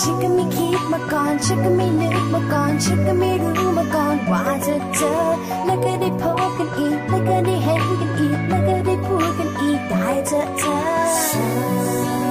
ฉันก็ไม่คิดมาก่อน ฉันก็ไม่นึกมาก่อน ฉันก็ไม่รู้มาก่อนว่าจะเจอ แล้วก็ได้พบกันอีก แล้วก็ได้เห็นกันอีก แล้วก็ได้พูดกันอีก ได้เจอเธอ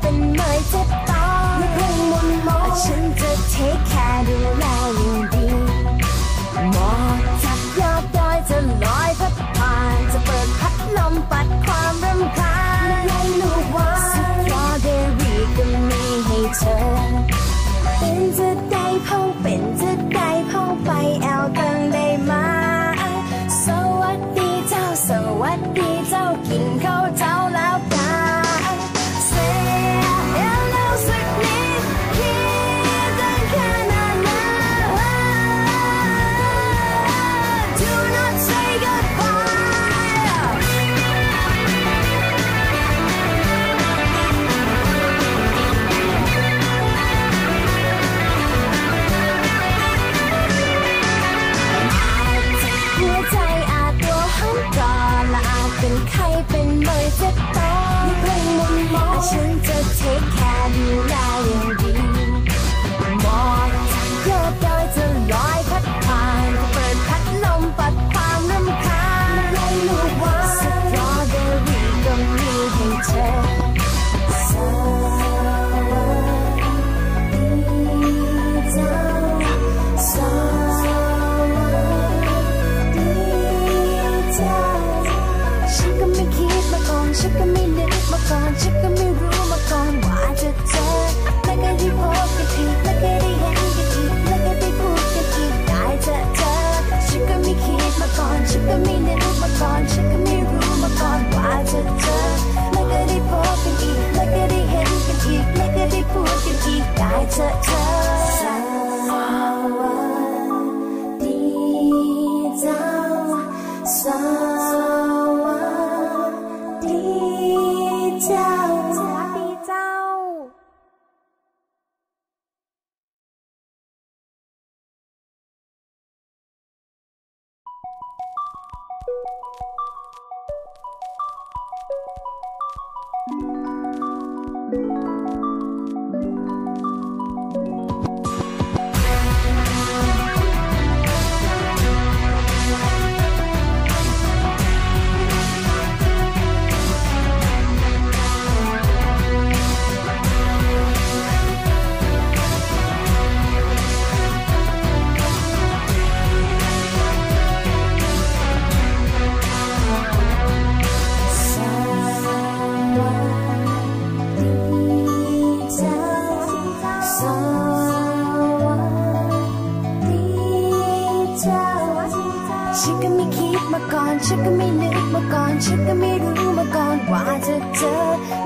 เป็นไม้จะตอยไม่เพิ่งมนมองฉันจะเทคแคร์ดูแลอย่างดีหมอกจับยอดดอยจะลอยพัดผ่านจะเปิดพัดลมปัดความรำคาญในลูกวานสตรอเบอรี่ก็มีให้เธอเป็นจะ อนฉันก็ไม่นึกมาก่อนฉันก็ไม่รู้มาก่อนว่าจะเจอ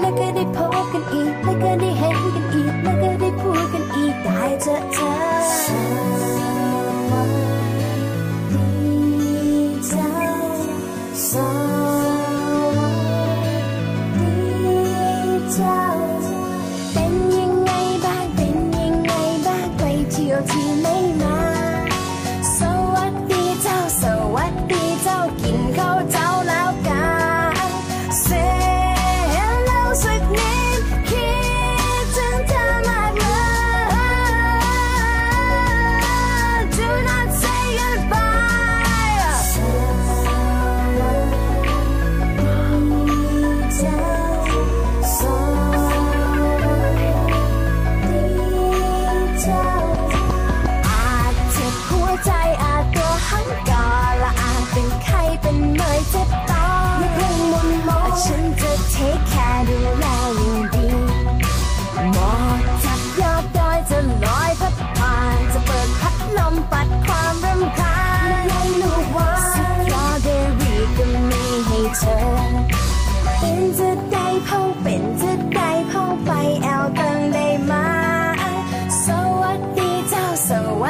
แล้วก็ได้พบกันอีก แล้วก็ได้เห็นกันอีก แล้วก็ได้พูดกันอีกได้เจอเธอ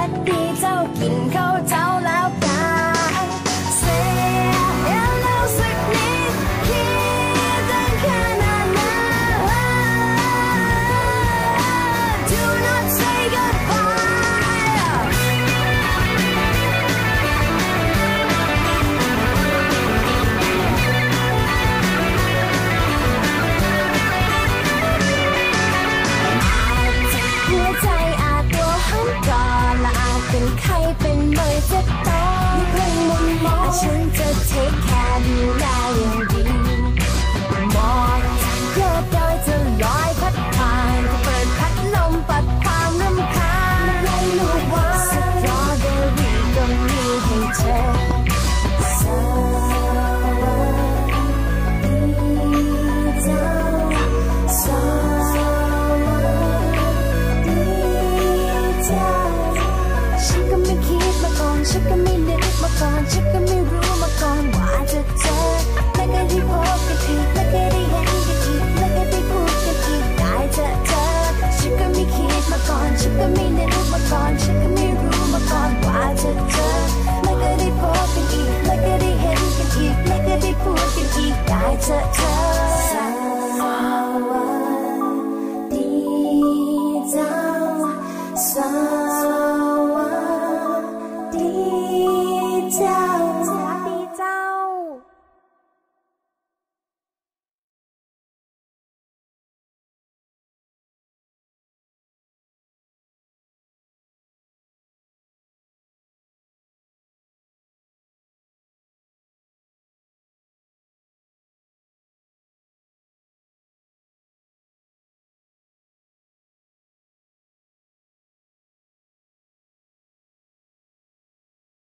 what the ไม่จะตายอย่าเพิ่งมุมมองฉันจะเทคแคร์ดูแล อนฉันก็ไม่รู้มาก่อนว่าจะเจอและก็ได้พบกันทีและก็ได้เห็นกันทีและก็ได้พูดกันทีได้เจอเธอฉันก็ไม่คิดมาก่อนฉันก็ไม่นึกมาก่อนฉันก็ไม่รู้มาก่อนว่าจะเจอและก็ได้พบกันอีกและก็ได้เห็นกันอีกและก็ได้พูดกันอีกได้เจอเธอดีจัง Sawadee 笑。